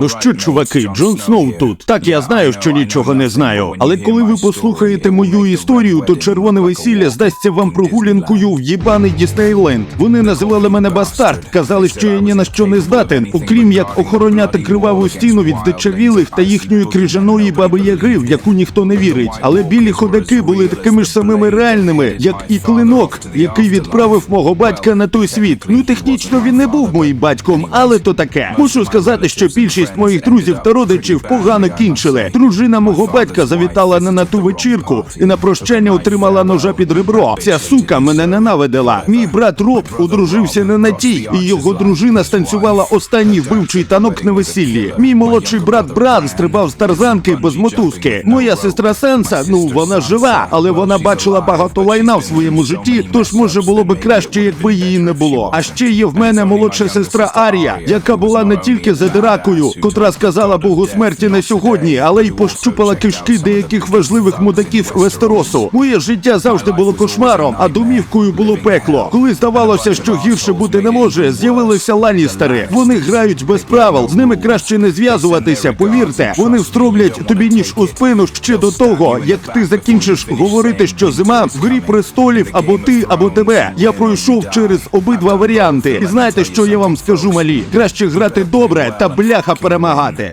Ну що, чуваки, Джон Сноу тут. Так я знаю, що нічого не знаю. Але коли ви послухаєте мою історію, то червоне весілля здасться вам прогулянкою в єбаний Діснейленд. Вони називали мене бастард, казали, що я ні на що не здатен, окрім як охороняти криваву стіну від здичавілих та їхньої крижаної баби Яги, в яку ніхто не вірить. Але білі ходаки були такими ж самими реальними, як і клинок, який відправив мого батька на той світ. Ну технічно він не був моїм батьком, але то таке. Мушу сказати, що більшість моїх друзів та родичів погано кінчили. Дружина мого батька завітала не на ту вечірку і на прощання отримала ножа під ребро. Ця сука мене ненавидила. Мій брат Роб одружився не на тій, і його дружина станцювала останній вбивчий танок на весіллі. Мій молодший брат Бран стрибав з тарзанки без мотузки. Моя сестра Сенса, ну вона жива, але вона бачила багато лайна в своєму житті, тож може було би краще, якби її не було. А ще є в мене молодша сестра Арія, яка була не тільки задиракою, котра сказала Богу смерті на сьогодні, але й пощупала кишки деяких важливих мудаків Вестеросу. Моє життя завжди було кошмаром, а домівкою було пекло. Коли здавалося, що гірше бути не може, з'явилися ланістери. Вони грають без правил, з ними краще не зв'язуватися. Повірте, вони встромлять тобі ніж у спину ще до того, як ти закінчиш говорити, що зима в грі престолів або ти, або тебе. Я пройшов через обидва варіанти. І знаєте, що я вам скажу, малі? Краще грати добре та бляха परमहाते